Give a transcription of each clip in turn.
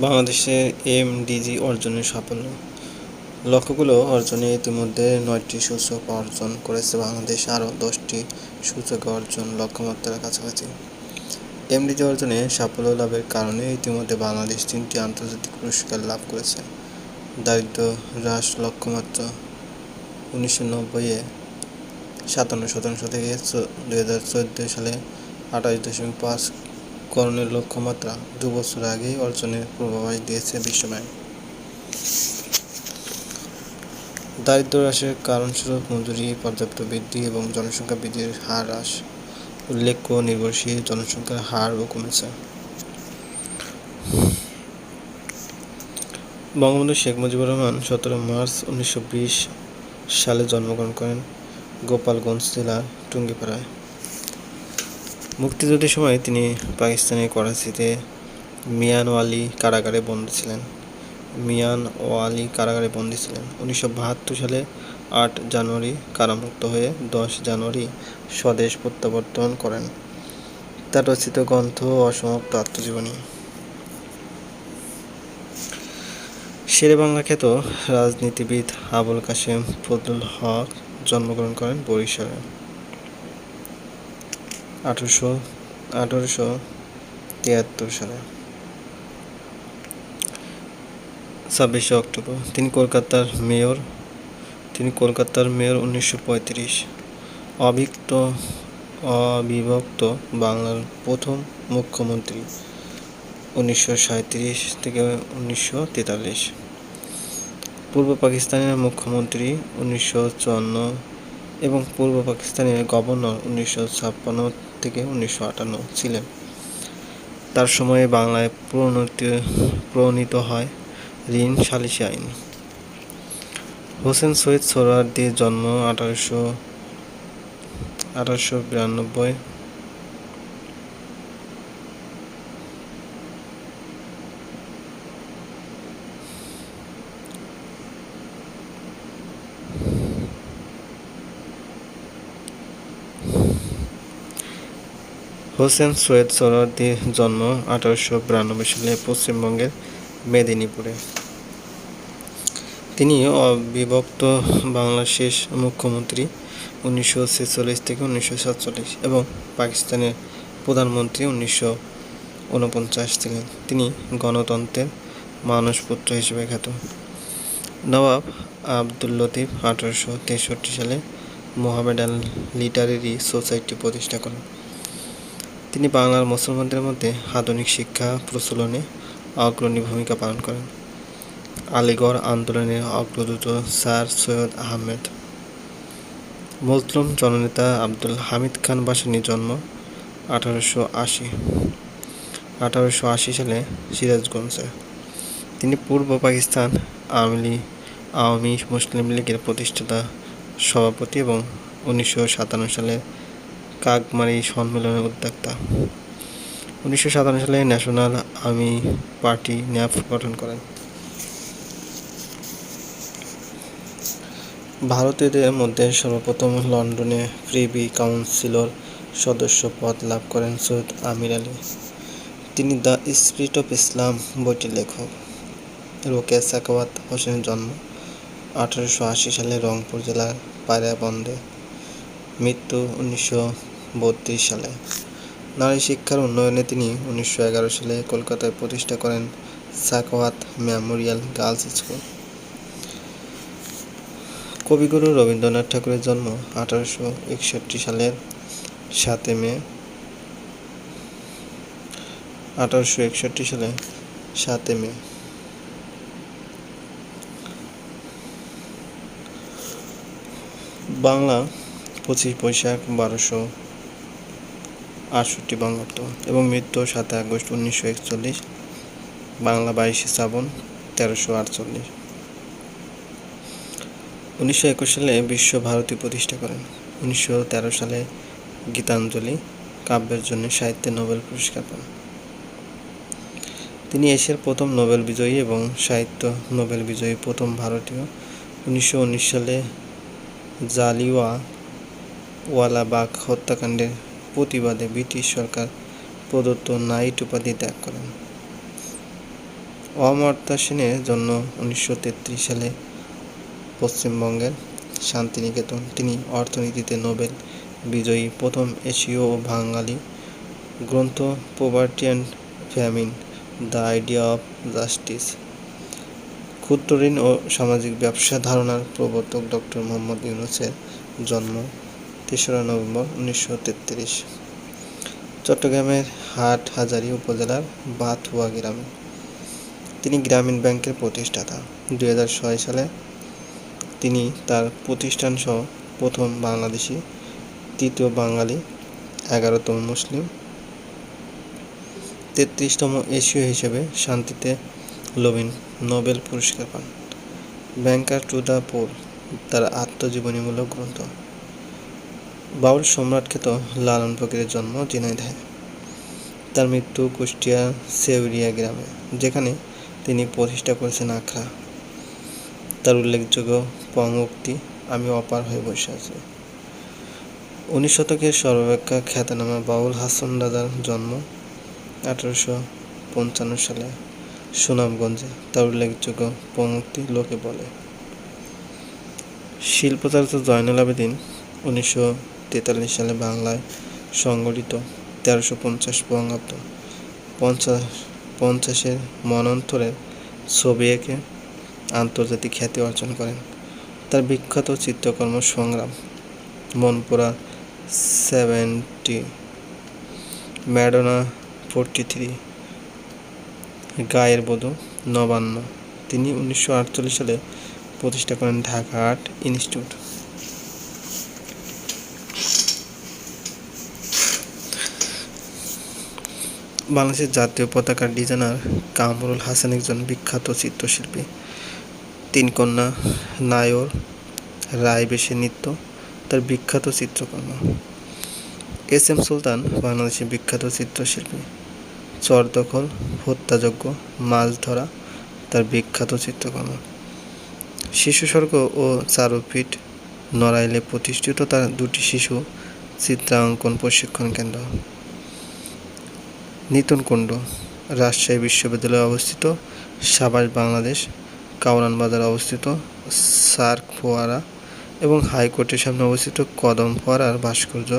বাংলাদেশের এমডিজি অর্জনের সাফল্য। লক্ষ্যগুলো অর্জনে ইতিমধ্যে নয়টি সূচক অর্জন করেছে বাংলাদেশ, আরও দশটি সূচক অর্জন লক্ষ্যমাত্রার কাছাকাছি। এমডিজি অর্জনে সাফল্য লাভের কারণে ইতিমধ্যে বাংলাদেশ তিনটি আন্তর্জাতিক পুরস্কার লাভ করেছে। দারিদ্র হ্রাস লক্ষ্যমাত্রা উনিশশো নব্বইয়ে সাতান্ন শতাংশ থেকে দু হাজার চোদ্দ সালে আঠাশ দশমিক পাঁচ করণের লক্ষ্যমাত্রা দু বছর আগেই অর্জনের পূর্বাভাস দিয়েছে বিশ্বব্যাংক। দারিদ্র হ্রাসের কারণস্বরূপ মজুরি, পর্যাপ্ত বৃদ্ধি এবং জনসংখ্যা বৃদ্ধির হার হ্রাস উল্লেখ্য নির্ভরশীল জনসংখ্যার হারও কমেছে। বঙ্গবন্ধু শেখ মুজিবুর রহমান সতেরো মার্চ উনিশশো বিশ সালে জন্মগ্রহণ করেন গোপালগঞ্জ জেলার টুঙ্গিপাড়ায়। মুক্তিযুদ্ধের সময় তিনি পাকিস্তানের করাচিতে মিয়ানওয়ালি কারাগারে বন্দী ছিলেন। মিয়ানওয়ালি কারাগারে বন্দী ছিলেন। উনিশশো বাহাত্তর সালে আট জানুয়ারি কারামুক্ত হয়ে দশ জানুয়ারি স্বদেশ প্রত্যাবর্তন করেন। তার রচিত গ্রন্থ অসমাপ্ত আত্মজীবনী। শেরে বাংলা খ্যাত রাজনীতিবিদ আবুল কাশেম ফজলুল হক জন্মগ্রহণ করেন বরিশালে। আঠারোশো আঠারোশো তিয়াত্তর সালে। ছাব্বিশে অক্টোবর, তিনি কলকাতার মেয়র, তিনি কলকাতার মেয়র উনিশশো পঁয়ত্রিশ। অবিক্ত অবিভক্ত বাংলার প্রথম মুখ্যমন্ত্রী উনিশশো সাঁইত্রিশ থেকে উনিশশো তেতাল্লিশ। পূর্ব পাকিস্তানের মুখ্যমন্ত্রী উনিশশো চুয়ান্ন এবং পূর্ব পাকিস্তানের গভর্নর উনিশশো ছাপ্পান্ন থেকে উনিশশো আটান্ন ছিলেন। তার সময়ে বাংলায় প্রণতি, প্রণীত হয় ঋণ সালিসি আইন। হোসেন সৈয়দ সোহরাওয়ার্দীর জন্ম আঠারোশো আঠারোশো বিরানব্বই হোসেন সৈয়দ সোহরাওয়ার্দীর জন্ম আঠারোশো বিরানব্বই সালে পশ্চিমবঙ্গের মেদিনীপুরে। তিনি অবিভক্ত বাংলার শেষ মুখ্যমন্ত্রী উনিশশো ছেচল্লিশ থেকে উনিশশো সাতচল্লিশ এবং পাকিস্তানের প্রধানমন্ত্রী উনিশশো উনপঞ্চাশ ছিলেন। তিনি গণতন্ত্রের মানসপুত্র হিসেবে খ্যাত। নবাব আবদুল লতিফ আঠারোশো তেষট্টি সালে মোহামেডান লিটারেরি সোসাইটি প্রতিষ্ঠা করেন। তিনি বাংলার মুসলমানদের মধ্যে আধুনিক শিক্ষা প্রচলনে অগ্রণী ভূমিকা পালন করেন। আলিগড় আন্দোলনের অগ্রদূত স্যার সৈয়দ আহমেদ। মজলুম জননেতা আব্দুল হামিদ খান বাসানির জন্ম আঠারোশো আশি। আঠারোশো আশি সালে সিরাজগঞ্জে। তিনি পূর্ব পাকিস্তান আওয়ামী আওয়ামী মুসলিম লীগের প্রতিষ্ঠাতা, সভাপতি এবং উনিশশো সাতান্ন সালে কাকমারি সম্মেলনের উদ্যোক্তা উনিশশো সালে ন্যাশনাল আর্মি পার্টি ন্যাপ গঠন করেন। ভারতীয়দের মধ্যে সর্বপ্রথম লন্ডনে প্রিভি কাউন্সিলর সদস্য পদ লাভ করেন সৈয়দ আমির আলী। তিনি দ্য স্পিরিট অফ ইসলাম বইটির লেখক। রোকেয়া সাকাওয়াত হোসেনের জন্ম আঠারোশো আশি সালে রংপুর জেলার পায়রাবন্দে মৃত্যু উনিশশো বত্রিশ সালে। নারী শিক্ষার উন্নয়নে তিনি উনিশশো এগারো সালে কলকাতায় প্রতিষ্ঠা করেন সাকাওয়াত মেমোরিয়াল গার্লস স্কুল। কবিগুরু রবীন্দ্রনাথ ঠাকুরের জন্ম আঠারোশো একষট্টি সালের সাতে মে, আঠারোশো একষট্টি সালে সাতে মে। বাংলা পঁচিশ বৈশাখ বারোশো আটষট্টি বঙ্গাব্দ এবং মৃত্যু সাতই আগস্ট উনিশশো একচল্লিশ, বাংলা বাইশে শ্রাবণ তেরোশো আটচল্লিশ। উনিশশো একুশ সালে বিশ্ব ভারতী প্রতিষ্ঠা করেন। উনিশশো তেরো সালে গীতাঞ্জলি কাব্যের জন্য সাহিত্যে নোবেল পুরস্কার পান। তিনি এশিয়ার প্রথম নোবেল বিজয়ী এবং সাহিত্য নোবেল বিজয়ী প্রথম ভারতীয়। উনিশশো উনিশ সালে জালিওয়া ওয়ালাবাগ হত্যাকাণ্ডের প্রতিবাদে ব্রিটিশ সরকার প্রদত্ত নাইট উপাধি ত্যাগ করেন। অমর্তা সেনের জন্ম উনিশশো তেত্রিশ সালে পশ্চিমবঙ্গের শান্তিনিকেতন। তিনি অর্থনীতিতে নোবেল বিজয়ী প্রথম এশীয় ও বাঙালি গ্রন্থ poverty and famine, the idea of justice. ক্ষুদ্র ঋণ ও সামাজিক ব্যবসা ধারণার প্রবর্তক ডক্টর মোহাম্মদ ইউনুসের জন্ম তেসরা নভেম্বর উনিশশো তেত্রিশ। চট্টগ্রামের হাটহাজারী উপজেলার বাথুয়া গ্রামে। তিনি গ্রামীণ ব্যাংকের প্রতিষ্ঠাতা। দুই হাজার ছয় সালে তিনি তার প্রতিষ্ঠানসহ প্রথম বাংলাদেশি, তৃতীয় বাঙালি, এগারোতম মুসলিম, তেত্রিশতম এশীয় হিসেবে শান্তিতে লোভিন নোবেল পুরস্কার পান। ব্যাংকার টু দ্য পোল তার আত্মজীবনীমূলক গ্রন্থ। বাউল সম্রাট খ্যাত লালন ফকিরের জন্ম ঝিনাইদহে তার মৃত্যু কুষ্টিয়া সেউরিয়া গ্রামে, যেখানে তিনি প্রতিষ্ঠা করেছেন আখড়া। তার উল্লেখযোগ্য পঙ্ক্তি আমি অপার হয়ে বসে আছি। উনিশ শতকের সর্বাপেক্ষা খ্যাতনামা বাউল হাসান রাজার জন্ম আঠারোশো পঞ্চান্ন সালে সুনামগঞ্জে, তার উল্লেখযোগ্য পঙ্ক্তি লোকে বলে। শিল্পচারিত জয়নুল আবেদিন উনিশশো তেতাল্লিশ সালে বাংলায় সংগঠিত তেরোশো পঞ্চাশ বঙ্গাব্দ পঞ্চাশ পঞ্চাশের মনন্তরের ছবি এঁকে আন্তর্জাতিক খ্যাতি অর্জন করেন। তার বিখ্যাত চিত্রকর্ম সংগ্রাম, Monpura seventy Madonna forty three, গায়ের বধূ নবান্ন, তিনি উনিশশো আটচল্লিশ সালে প্রতিষ্ঠা করেন ঢাকা আর্ট ইনস্টিটিউট। বাংলাদেশের জাতীয় পতাকার ডিজাইনার কামরুল হাসান একজন বিখ্যাত চিত্রশিল্পী। তিন কন্যা নায়র রায় বেশি নৃত্য, তার বিখ্যাত চিত্রকর্ম। এস এম সুলতান বাংলাদেশের বিখ্যাত চিত্রশিল্পী। চর দখল, হত্যাযজ্ঞ, মাছ ধরা, তার বিখ্যাত চিত্রকর্ম। শিশু স্বর্গ ও চারুপীঠ নড়াইলে প্রতিষ্ঠিত তার দুটি শিশু চিত্রাঙ্কন প্রশিক্ষণ কেন্দ্র। নিতনকুণ্ড রাজশাহী বিশ্ববিদ্যালয়ে অবস্থিত সাবাস বাংলাদেশ কাউরান বাজারে অবস্থিত সার্ক ফোয়ারা এবং হাইকোর্টের সামনে অবস্থিত কদম ফোয়ারার ভাস্কর্য।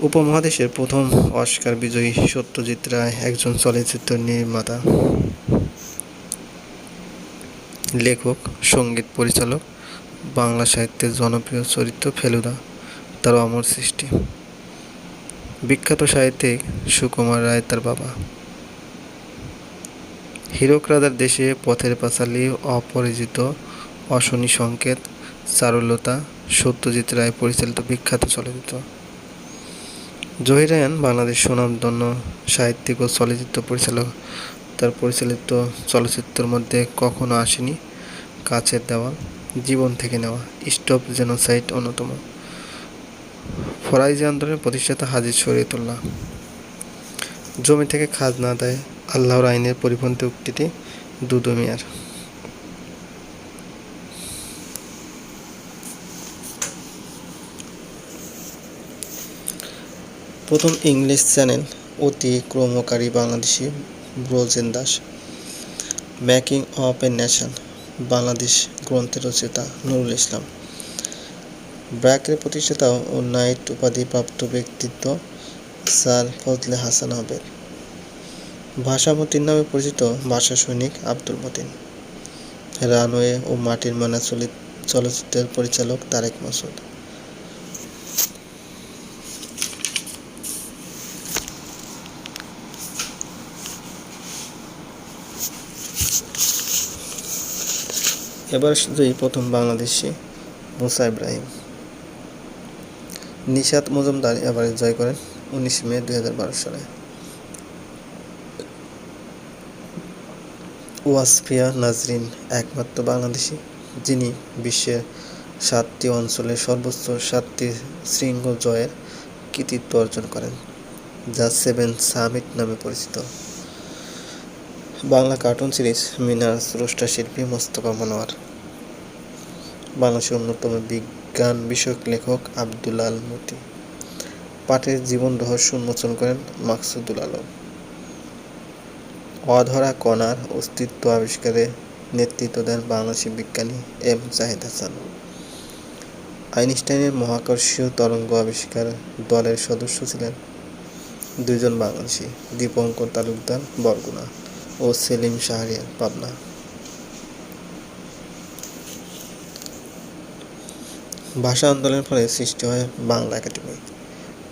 উপমহাদেশের প্রথম অস্কার বিজয়ী সত্যজিৎ রায় একজন চলচ্চিত্র নির্মাতা। লেখক, সংগীত পরিচালক, বাংলা সাহিত্যের জনপ্রিয় চরিত্র ফেলুদা, তার অমর সৃষ্টি। বিখ্যাত সাহিত্যিক সুকুমার রায় তার বাবা। হীরক রাজার দেশে পথের পাঁচালী, অপরিচিত, অশনি সংকেত চারুলতা সত্যজিৎ রায় পরিচালিত বিখ্যাত চলচ্চিত্র। জহিরায়ন বাংলাদেশ সুনামধন্য সাহিত্যিক ও চলচ্চিত্র পরিচালক। তার পরিচালিত চলচ্চিত্রের মধ্যে কখনো আসেনি, কাছের দেওয়া জীবন থেকে নেওয়া, স্টপ জেনোসাইট অন্যতম। ফরাইজি আন্দোলনের প্রতিষ্ঠাতা হাজির শরীয়তুল্লাহ। জমি থেকে খাজ না দেয় আল্লাহর আইনের পরিপন্থী উক্তিটি দুদু মিয়ার প্রথম English channel অতিক্রমকারী Bangladeshi Brojen Das, making of a nation, Bangladesh গ্রন্থের রচয়িতা নুরুল ইসলাম। ব্র্যাকের প্রতিষ্ঠাতা ও নাইট উপাধিপ্রাপ্ত ব্যক্তিত্ব স্যার ফজলে হাসান আবেদ ভাষামতির নামে পরিচিত ভাষা সৈনিক আব্দুল মতিন। রানওয়ে ও মাটির মানা চলচ্চিত্রের পরিচালক তারেক মাসুদ। এবার শুধুই প্রথম বাংলাদেশি মুসা ইব্রাহিম। নিশাত মজুমদার এবারে জয় করেন উনিশে মে দুই হাজার বারো সালে। ওয়াসফিয়া নাজরিন একমাত্র বাংলাদেশি, যিনি বিশ্বের সাতটি অঞ্চলের সর্বোচ্চ সাতটি শৃঙ্গ জয়ের কৃতিত্ব অর্জন করেন, যা সেভেন সামিট নামে পরিচিত। বাংলা কার্টুন সিরিজ মিনার স্রষ্টা শিল্পী মোস্তফা মনোয়ার, বাংলাদেশের অন্যতম বিজ্ঞান বিষয়ক লেখক আব্দুল আল মতি পাঠের জীবন রহস্য উন্মোচন করেন মাকসুদুল আলম। অধরা কণার অস্তিত্ব আবিষ্কারে নেতৃত্ব দেন বাংলাদেশি বিজ্ঞানী এম জাহিদ হাসান। আইনস্টাইনের মহাকর্ষীয় তরঙ্গ আবিষ্কার দলের সদস্য ছিলেন দুইজন বাংলাদেশি, দীপঙ্কর তালুকদার বরগুনা ও সেলিম শাহরিয়ার পাবনা। ভাষা আন্দোলনের ফলে সৃষ্টি হয় বাংলা একাডেমি।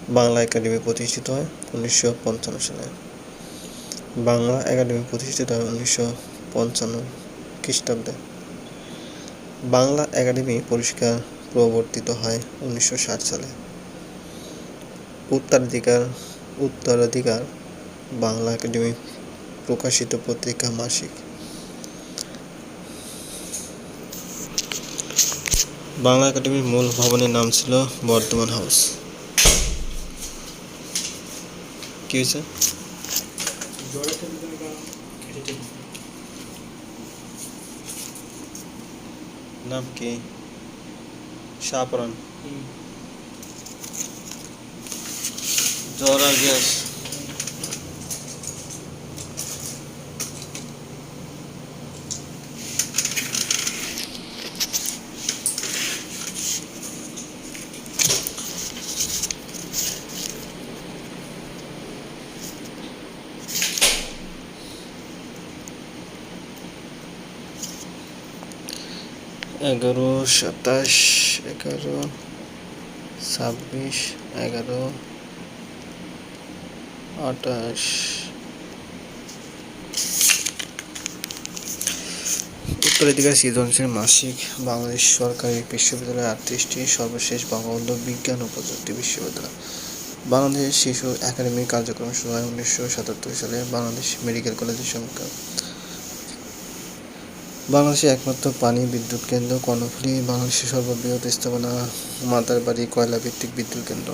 বাংলা একাডেমি প্রতিষ্ঠিত হয় উনিশশো পঞ্চান্ন সালে। বাংলা একাডেমি প্রতিষ্ঠিত হয় উনিশশো পঞ্চান্ন খ্রিস্টাব্দে। বাংলা একাডেমি পুরস্কার প্রবর্তিত হয় উনিশশো ষাট সালে। উত্তরাধিকার উত্তরাধিকার, বাংলা একাডেমি প্রকাশিত পত্রিকা মাসিক। বাংলা একাডেমির মূল ভবনের নাম ছিল বর্ধমান হাউস। কি হয়েছে? নাম কি? শাহপরান জ্বর আর গ্যাস। এগারো, সাতাশ, এগারো, ছাব্বিশ, এগারো, আঠাশ। উত্তরাধিকার সৃজনশীল মাসিক বাংলাদেশ সরকারি বিশ্ববিদ্যালয় আটত্রিশটি সর্বশেষ বঙ্গবন্ধু বিজ্ঞান ও প্রযুক্তি বিশ্ববিদ্যালয়। বাংলাদেশ শিশু একাডেমি কার্যক্রম শুরু হয় উনিশশো সাতাত্তর সালে বাংলাদেশ মেডিকেল কলেজের সংখ্যা বাংলাদেশের একমাত্র পানি বিদ্যুৎ কেন্দ্র, কর্ণফুলী বাংলাদেশের সর্ববৃহৎ স্থাপনা মাতারবাড়ি কয়লা ভিত্তিক বিদ্যুৎ কেন্দ্র।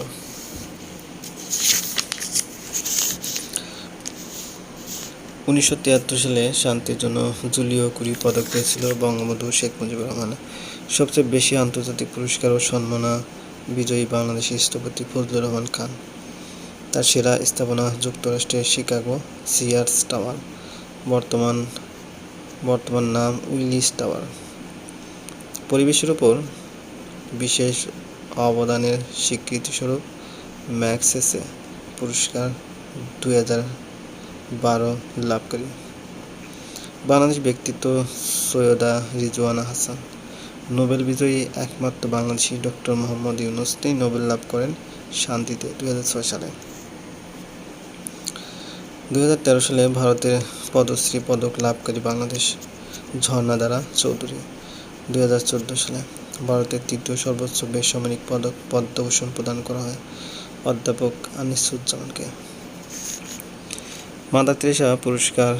উনিশশো তিয়াত্তর সালে শান্তির জন্য জুলিও কুরি পদক পেয়েছিল বঙ্গবন্ধু শেখ মুজিবুর রহমান। সবচেয়ে বেশি আন্তর্জাতিক পুরস্কার ও সম্মাননা বিজয়ী বাংলাদেশের স্থপতি ফজলুর রহমান খান। তার সেরা স্থাপনা যুক্তরাষ্ট্রের শিকাগো সিয়ার্স টাওয়ার। বর্তমান বর্তমান নাম উইলিস টাওয়ার। পরিবেশের উপর বিশেষ অবদানের স্বীকৃতিস্বরূপ ম্যাক্সেসে পুরস্কার দুই হাজার বারো লাভকারী বাংলাদেশ ব্যক্তিত্ব সৈয়দা রিজওয়ানা হাসান, নোবেল বিজয়ী একমাত্র বাংলাদেশি ডক্টর মোহাম্মদ ইউনুস তিনি নোবেল লাভ করেন শান্তিতে দুই হাজার ছয় সালে। দুই হাজার তেরো সালে ভারতের পদ্মশ্রী পদক লাভকারী বাংলাদেশ, ঝর্ণা দ্বারা চৌধুরী, দুই হাজার চোদ্দ সালে ভারতের তৃতীয় সর্বোচ্চ বেসামরিক পদক পদ্মভূষণ প্রদান করা হয় অধ্যাপক আনিসুজ্জামানকে। মাদার তেরেসা পুরস্কার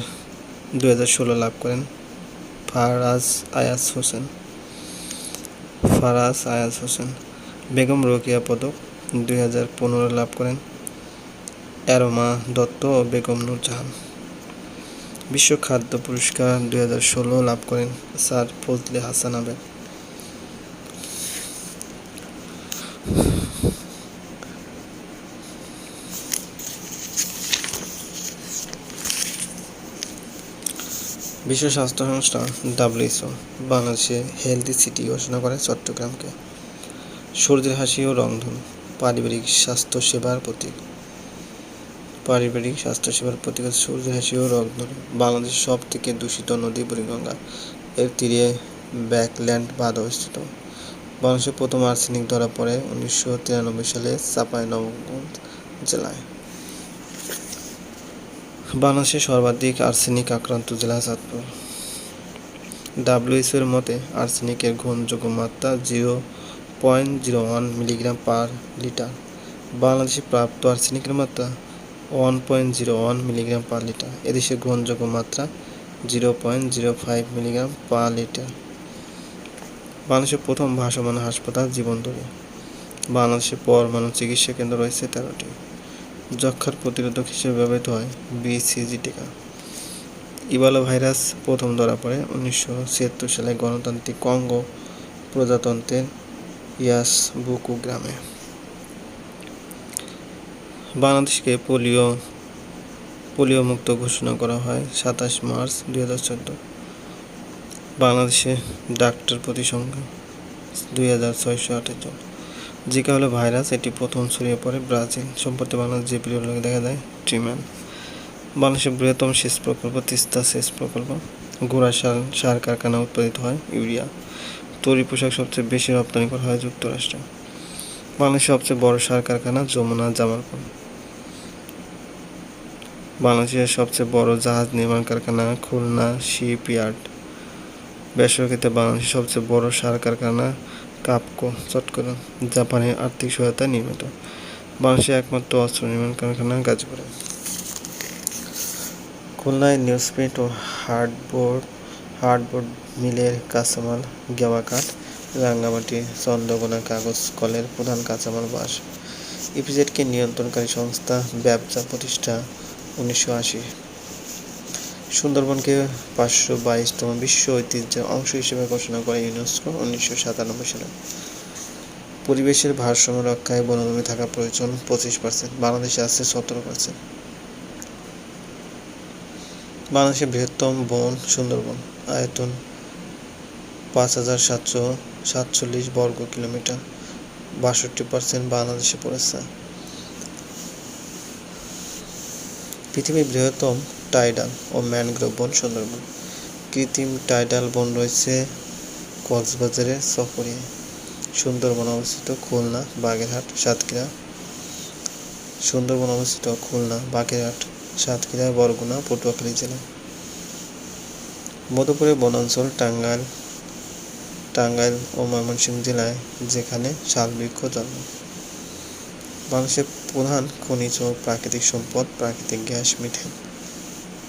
দুই হাজার ষোলো লাভ করেন ফারাজ আয়াজ হোসেন। ফারাজ আয়াজ হোসেন বেগম রোকেয়া পদক দুই হাজার পনেরো লাভ করেন অ্যারোমা দত্ত ও বেগম নূরজাহান। বিশ্ব খাদ্য পুরস্কার দুই হাজার ষোলো লাভ করেন স্যার ফজলে হাসান আবেদ। বিশ্ব স্বাস্থ্য সংস্থা ডাব্লিউএইচও বাংলাদেশে হেলদি সিটি ঘোষণা করে চট্টগ্রামকে। সর্দির হাসি ও রন্ধন পারিবারিক স্বাস্থ্য সেবার প্রতীক। পারিবারিক স্বাস্থ্যসেবার প্রতীক হচ্ছে সূর্যের হাসি ও রংধনু বাংলাদেশের সব থেকে দূষিত নদী বুড়িগঙ্গা। এর তীরে ব্যাকল্যান্ড বাঁধ অবস্থিত। বাংলাদেশের প্রথম আর্সেনিক ধরা পড়ে উনিশশো তিরানব্বই সালে চাঁপাইনবাবগঞ্জ জেলায়। বাংলাদেশের সর্বাধিক আর্সেনিক আক্রান্ত জেলা চাঁদপুর ডাব্লিউএইচও এর মতে, আর্সেনিকের গ্রহণযোগ্য মাত্রা zero point zero one milligram per litre. বাংলাদেশে প্রাপ্ত আর্সেনিকের মাত্রা one point zero one milligram per litre এদেশের গ্রহণযোগ্য মাত্রা zero point zero five milligram per litre বাংলাদেশের প্রথম ভাসমান হাসপাতাল জীবনদরী। বাংলাদেশে পরমাণু চিকিৎসা কেন্দ্র রয়েছে তেরোটি। যক্ষার প্রতিরোধক হিসেবে ব্যবহৃত হয় বিসিজি টিকা। ইবালা ভাইরাস প্রথম ধরা পড়ে উনিশশো ছিয়াত্তর সালে গণতান্ত্রিক কঙ্গো প্রজাতন্ত্রের ইয়াস বুকু গ্রামে। বাংলাদেশকে পোলিও পোলিও মুক্ত ঘোষণা করা হয় সাতাশ মার্চ দুই হাজার চোদ্দ। বাংলাদেশে ডাক্তার প্রতি সংখ্যা দুই হাজার ছয়শো আঠাশ জন জিকা হলো ভাইরাস, এটি প্রথম ছড়িয়ে পড়ে ব্রাজিল। সম্প্রতি বাংলাদেশ যে প্রিয় লোক দেখা যায় ট্রিম্যান। বাংলাদেশের বৃহত্তম সেচ প্রকল্প, তিস্তা সেচ প্রকল্প। গোড়া সার সার কারখানা উৎপাদিত হয় ইউরিয়া। তৈরি পোশাক সবচেয়ে বেশি রপ্তানি করা হয় যুক্তরাষ্ট্রে। বাংলাদেশের সবচেয়ে বড় সার কারখানা যমুনা জামালপুর। বাংলাদেশের সবচেয়ে বড় জাহাজ নির্মাণ কারখানা খুলনা শিপইয়ার্ড। বেসরকারিতে বাংলাদেশের সবচেয়ে বড় সার কারখানা কাপকো, চট্টগ্রাম, জাপানের আর্থিক সহায়তা নির্মিত। বাংলাদেশের একমাত্র অস্ত্র নির্মাণ কারখানা গাজীপুরে। খুলনায় নিউজপ্রিন্ট ও হার্ডবোর্ড হার্ডবোর্ড মিলের কাঁচামাল, গেওয়া কাঠ, রাঙ্গামাটি, চন্দ্রকোনা কাগজ, কলের প্রধান কাঁচামাল বাস। ইপিজেডকে নিয়ন্ত্রণকারী সংস্থা, ব্যবসা প্রতিষ্ঠা উনিশশো আশি। সুন্দরবনকে পাঁচশো বাইশতম বিশ্ব ঐতিহ্যের অংশ হিসেবে ঘোষণা করে ইউনেস্কো উনিশশো সাতানব্বই সালে। পরিবেশের ভারসাম্য রক্ষায় বনভূমি থাকা প্রয়োজন পঁচিশ পার্সেন্ট বাংলাদেশে আছে সতেরো পার্সেন্ট বাংলাদেশের বৃহত্তম বন সুন্দরবন, আয়তন পাঁচ হাজার সাতশো সাতচল্লিশ বর্গ কিলোমিটার, বাষট্টি পার্সেন্ট বাংলাদেশে পড়েছে। পৃথিবীর বৃহত্তম টাইডাল ও ম্যানগ্রোভ বন সুন্দরবন। কৃত্রিম টাইডাল বন রয়েছে কক্সবাজারের সফরে সুন্দরবন অবস্থিত খুলনা, বাগেরহাট, সাতক্ষীরা। সুন্দরবন অবস্থিত খুলনা, বাগেরহাট, সাতক্ষীরা, বরগুনা, পটুয়াখালী জেলা। মধুপুরের বনাঞ্চল, টাঙ্গাইল টাঙ্গাইল ও ময়মনসিংহ জেলায় যেখানে শালবৃক্ষ জন্ম। বাংলাদেশের প্রধান খনিজ ও প্রাকৃতিক সম্পদ, প্রাকৃতিক গ্যাস, মিথেন।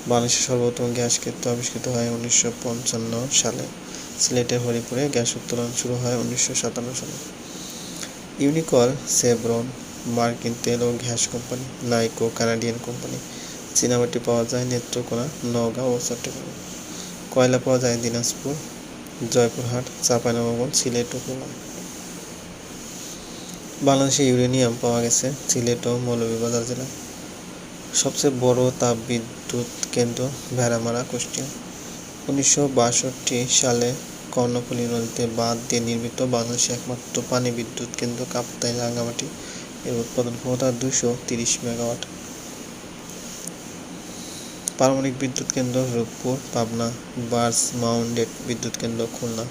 বাংলাদেশের সর্বোত্তম গ্যাস ক্ষেত্র আবিষ্কৃত হয় উনিশশো পঞ্চান্ন সালে। সিলেটের হরিপুরে গ্যাস উত্তোলন শুরু হয় উনিশশো সাতান্ন সালে। ইউনিকল সেভরন মার্কিন তেল ও gas company, Niko Canadian company. চীনামাটি পাওয়া যায় নেত্রকোনা নওগাঁ ও চট্টগ্রামে। কয়লা পাওয়া যায় দিনাজপুর, জয়পুরহাট, চাঁপাইনবাবগঞ্জ, সিলেট ও খুলনা। বাংলাদেশে ইউরেনিয়াম পাওয়া গেছে, সিলেট ও মৌলভীবাজার জেলায় সবচেয়ে বড় তাপবিদ্যুৎ কেন্দ্র ভেড়ামারা, কুষ্টিয়া। উনিশশো বাষট্টি সালে কর্ণফুলী নদীতে বাঁধ দিয়ে নির্মিত বাংলাদেশের একমাত্র পানি বিদ্যুৎ কেন্দ্র কাপ্তাই রাঙ্গামাটি এর উৎপাদন ক্ষমতা দুশো তিরিশ মেগাওয়াট। পারমাণবিক বিদ্যুৎ কেন্দ্র রূপপুর, পাবনা, বার্স মাউন্টেড বিদ্যুৎ কেন্দ্র খুলনা।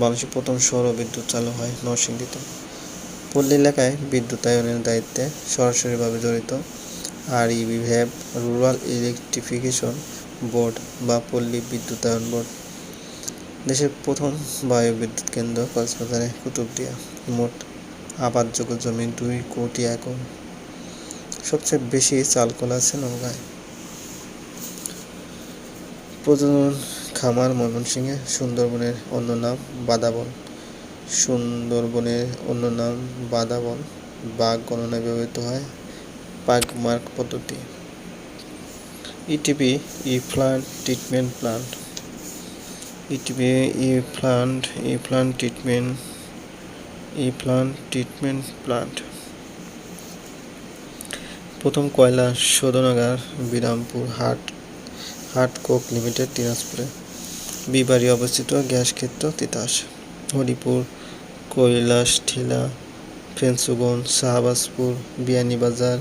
বাংলাদেশের প্রথম সৌর বিদ্যুৎ চালু হয় নরসিংদীতে। পল্লী এলাকায় বিদ্যুতায়নের দায়িত্বে সরাসরিভাবে জড়িত আর ইভিভ্যাব রুরাল ইলেকট্রিফিকেশন বোর্ড বা পল্লী বিদ্যুতায়ন বোর্ড। দেশের প্রথম বায়ু বিদ্যুৎ কেন্দ্র কক্সবাজারে কুতুবদিয়া। মোট আবাদযোগ্য জমি দুই কোটি একর। সবচেয়ে বেশি চালকল আছে নৌকায় প্রজনন খামার ময়মনসিংহে সুন্দরবনের অন্য নাম বাদাবন। সুন্দরবনের অন্য নাম বাদাবন বাঘ গণনায় ব্যবহৃত হয় পাগমার্ক পদ্ধতি। ETP E plant treatment plant ETP E plant E plant treatment E plant treatment plant প্রথম কয়লা শোধনাগার, বিরামপুর হাট হাট কোক লিমিটেড, দিনাজপুরে। বিবাড়ি অবস্থিত গ্যাস ক্ষেত্র তিতাস, হরিপুর কৈলাস, ঠিলা ফেন্সুগঞ্জ শাহবাজপুর, বিয়ানীবাজার,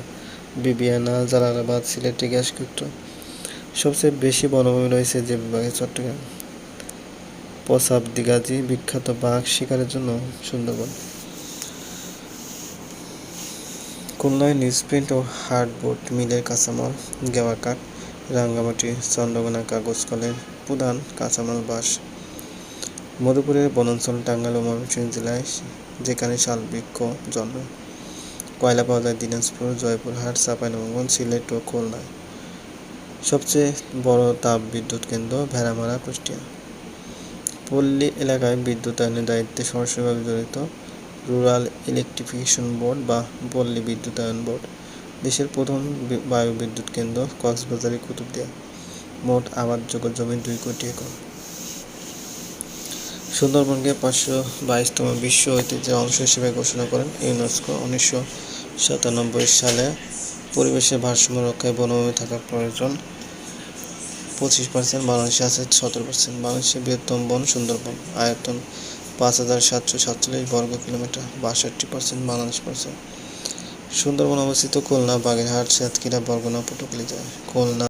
বিবিয়ানা, জালালাবাদ, সিলেটে গ্যাস ক্ষেত্র সবচেয়ে বেশি বনভূমি রয়েছে যে বিভাগে চট্টগ্রাম। প্রসাব দিগাজি বিখ্যাত বাঘ শিকারের জন্য সুন্দরবন। খুলনায় নিউজপ্রিন্ট ও হার্ডবোর্ড মিলের কাঁচামাল গেওয়া কাঠ, রাঙ্গামাটি, চন্দ্রকোনা কাগজ কলের প্রধান কাঁচামাল বাস। মধুপুরের বনাঞ্চল, টাঙ্গাইল ও ময়মনসিংহ জেলায় যেখানে শালবৃক্ষ জন্ম। কয়লা পাওয়া যায় দিনাজপুর, জয়পুরহাট, চাঁপাইনবাবগঞ্জ, সিলেট ও খুলনায় সবচেয়ে বড় তাপ বিদ্যুৎ কেন্দ্র ভেড়ামারা কুষ্টিয়া। পল্লী এলাকায় বিদ্যুতায়নের দায়িত্বে সরাসরিভাবে জড়িত রুরাল ইলেকট্রিফিকেশন বোর্ড বা পল্লী বিদ্যুতায়ন বোর্ড, দেশের প্রথম বায়ু বিদ্যুৎ কেন্দ্র কক্সবাজারের কুতুবদিয়া। মোট আবাদযোগ্য জমি দুই কোটি একর। সুন্দরবনকে পাঁচশো বাইশতম বিশ্ব ঐতিহ্যের অংশ হিসেবে ঘোষণা করেন ইউনেস্কো উনিশশো সাতানব্বই সালে। পরিবেশের ভারসাম্য রক্ষায় বনভূমি থাকা প্রয়োজন পঁচিশ পার্সেন্ট বাংলাদেশে আছে সতেরো পার্সেন্ট বাংলাদেশের বৃহত্তম বন সুন্দরবন, আয়তন পাঁচ হাজার সাতশো সাতচল্লিশ বর্গ কিলোমিটার, বাষট্টি পার্সেন্ট বাংলাদেশ পার্সেন্ট সুন্দরবন অবস্থিত খুলনা, বাগেরহাট সাতক্ষীরা বরগুনা, পটুয়াখালী যায় খুলনা